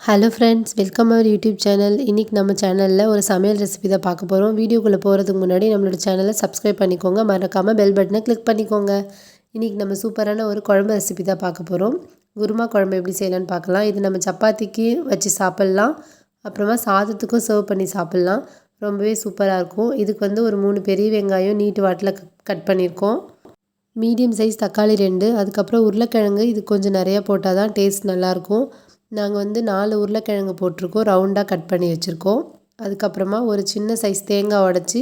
Hello friends welcome our YouTube channel இன்றைக்கி நம்ம சேனலில் ஒரு சமையல் ரெசிபி தான் பார்க்க போகிறோம் வீடியோக்குள்ளே போகிறதுக்கு முன்னாடி நம்மளோட சேனலை சப்ஸ்கிரைப் பண்ணிக்கோங்க. மறக்காமல் பெல் பட்டனை கிளிக் பண்ணிக்கோங்க. இன்றைக்கி நம்ம சூப்பரான ஒரு குழம்பு ரெசிபி தான் பார்க்க போகிறோம் குருமா குழம்பு எப்படி செய்யலான்னு பார்க்கலாம். இது நம்ம சப்பாத்திக்கு வச்சு சாப்பிட்லாம். அப்புறமா சாதத்துக்கும் சர்வ் பண்ணி சாப்பிட்லாம். ரொம்பவே சூப்பராக இருக்கும். இதுக்கு வந்து ஒரு மூணு பெரிய வெங்காயம் நீட்டு வாட்டில் கட் பண்ணியிருக்கோம் மீடியம் சைஸ் தக்காளி ரெண்டு. அதுக்கப்புறம் உருளைக்கிழங்கு. இது கொஞ்சம் நிறையா போட்டால் தான் டேஸ்ட் நல்லாயிருக்கும் நாங்கள் வந்து நாலு உருளைக்கிழங்கு போட்டிருக்கோம். ரவுண்டாக கட் பண்ணி வச்சுருக்கோம். அதுக்கப்புறமா ஒரு சின்ன சைஸ் தேங்காய் உடச்சி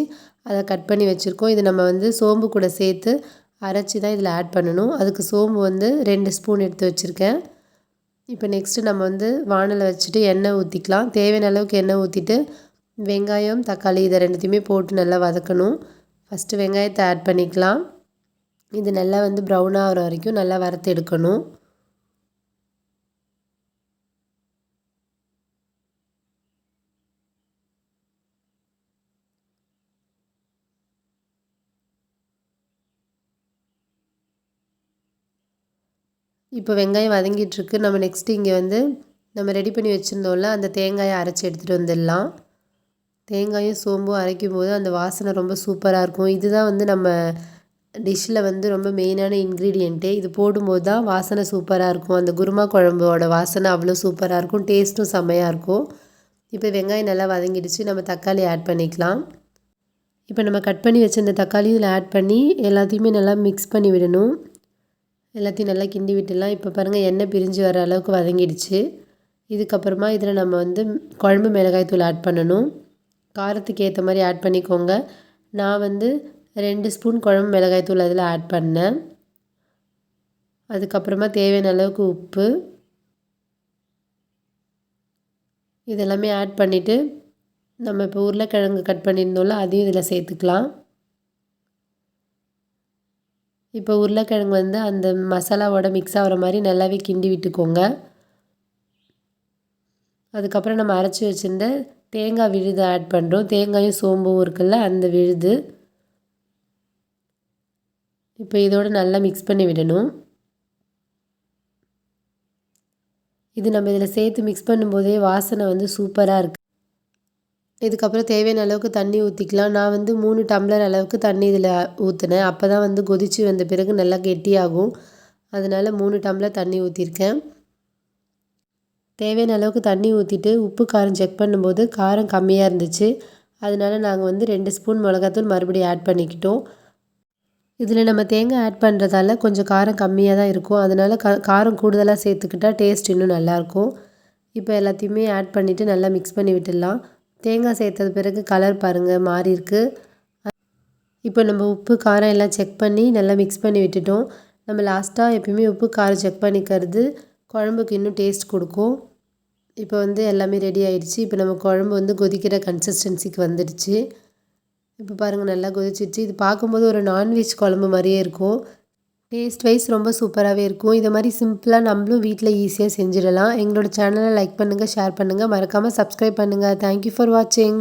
அதை கட் பண்ணி வச்சுருக்கோம். இது நம்ம வந்து சோம்பு கூட சேர்த்து அரைச்சி தான் இதில் ஆட் பண்ணணும். அதுக்கு சோம்பு வந்து ரெண்டு ஸ்பூன் எடுத்து வச்சுருக்கேன். இப்போ நெக்ஸ்ட்டு நம்ம வந்து வானலை வச்சுட்டு எண்ணெய் ஊற்றிக்கலாம் தேவையான அளவுக்கு எண்ணெய் ஊற்றிட்டு வெங்காயம் தக்காளி இதை ரெண்டுத்தையுமே போட்டு நல்லா வதக்கணும். ஃபஸ்ட்டு வெங்காயத்தை ஆட் பண்ணிக்கலாம். இது நல்லா வந்து ப்ரௌன் ஆகிற வரைக்கும் நல்லா வறுத்து எடுக்கணும். இப்போ வெங்காயம் வதங்கிட்டுருக்கு. நம்ம நெக்ஸ்ட்டு இங்கே வந்து நம்ம ரெடி பண்ணி வச்சுருந்தோம்ல அந்த தேங்காயை அரைச்சி எடுத்துகிட்டு வந்துடலாம். தேங்காயும் சோம்பும் அரைக்கும் போது அந்த வாசனை ரொம்ப சூப்பராக இருக்கும். இதுதான் வந்து நம்ம டிஷ்ஷில் வந்து ரொம்ப மெயினான இன்க்ரீடியண்ட்டு இது போடும்போது தான் வாசனை சூப்பராக இருக்கும். அந்த குருமா குழம்போட வாசனை அவ்வளோ சூப்பராக இருக்கும். டேஸ்ட்டும் செம்மையாக இருக்கும். இப்போ வெங்காயம் நல்லா வதங்கிடுச்சு. நம்ம தக்காளி ஆட் பண்ணிக்கலாம். இப்போ நம்ம கட் பண்ணி வச்சுருந்த தக்காளியும் இதில் ஆட் பண்ணி எல்லாத்தையுமே நல்லா மிக்ஸ் பண்ணி விடணும். எல்லாத்தையும் நல்லா கிண்டி விட்டுலாம் இப்போ பாருங்கள் எண்ணெய் பிரிஞ்சு வர அளவுக்கு வதங்கிடுச்சு. இதுக்கப்புறமா இதில் நம்ம வந்து குழம்பு மிளகாய் தூள் ஆட் பண்ணணும். காரத்துக்கு ஏற்ற மாதிரி ஆட் பண்ணிக்கோங்க. நான் வந்து ரெண்டு ஸ்பூன் குழம்பு மிளகாய் தூள் அதில் ஆட் பண்ணேன். அதுக்கப்புறமா தேவையான அளவுக்கு உப்பு. இதெல்லாமே ஆட் பண்ணிவிட்டு நம்ம இப்போ உருளைக்கிழங்கு கட் பண்ணியிருந்தோம்ல அதையும் இதில் சேர்த்துக்கலாம். இப்போ உருளைக்கிழங்கு வந்து அந்த மசாலாவோட மிக்ஸ் ஆகிற மாதிரி நல்லாவே கிண்டி விட்டுக்கோங்க. அதுக்கப்புறம் நம்ம அரைச்சி வச்சுருந்த தேங்காய் விழுது ஆட் பண்ணுறோம் தேங்காயும் சோம்பும் இருக்குல்ல அந்த விழுது. இப்போ இதோடு நல்லா மிக்ஸ் பண்ணி விடணும். இது நம்ம இதில் சேர்த்து மிக்ஸ் பண்ணும்போதே வாசனை வந்து சூப்பராக இருக்குது இதுக்கப்புறம் தேவையான அளவுக்கு தண்ணி ஊற்றிக்கலாம் நான் வந்து மூணு டம்ளர் அளவுக்கு தண்ணி இதில் ஊற்றினேன் அப்போ தான் வந்து கொதித்து வந்த பிறகு நல்லா கெட்டியாகும். அதனால் மூணு டம்ளர் தண்ணி ஊற்றிருக்கேன் தேவையான அளவுக்கு தண்ணி ஊற்றிட்டு உப்பு காரம் செக் பண்ணும்போது காரம் கம்மியாக இருந்துச்சு. அதனால் நாங்கள் வந்து ரெண்டு ஸ்பூன் மிளகாத்தூள் மறுபடியும் ஆட் பண்ணிக்கிட்டோம். இதில் நம்ம தேங்காய் ஆட் பண்ணுறதால கொஞ்சம் காரம் கம்மியாக தான் இருக்கும். அதனால் க காரம் கூடுதலாக சேர்த்துக்கிட்டால் டேஸ்ட் இன்னும் நல்லாயிருக்கும் இப்போ எல்லாத்தையுமே ஆட் பண்ணிவிட்டு நல்லா மிக்ஸ் பண்ணி விட்டுடலாம். தேங்காய் சேர்த்தது பிறகு கலர் பாருங்கள் மாறி இருக்குது இப்போ நம்ம உப்பு காரம் எல்லாம் செக் பண்ணி நல்லா மிக்ஸ் பண்ணி விட்டுட்டோம். நம்ம லாஸ்ட்டாக எப்பயுமே உப்பு காரம் செக் பண்ணிக்கிறது குழம்புக்கு இன்னும் டேஸ்ட் கொடுக்கும். இப்போ வந்து எல்லாமே ரெடி ஆகிடுச்சு இப்போ நம்ம குழம்பு வந்து கொதிக்கிற கன்சிஸ்டன்சிக்கு வந்துடுச்சு. இப்போ பாருங்கள் நல்லா கொதிச்சிடுச்சு. இது பார்க்கும்போது ஒரு நான்வெஜ் குழம்பு மாதிரியே இருக்கும். டேஸ்ட் வைஸ் ரொம்ப சூப்பராகவே இருக்கும். இதை மாதிரி சிம்பிளாக நம்மளும் வீட்டில் ஈஸியாக செஞ்சிடலாம். எங்களோட சேனலை லைக் பண்ணுங்கள் ஷேர் பண்ணுங்கள் மறக்காமல் சப்ஸ்கிரைப் பண்ணுங்கள் தேங்க்யூ ஃபார் வாட்சிங்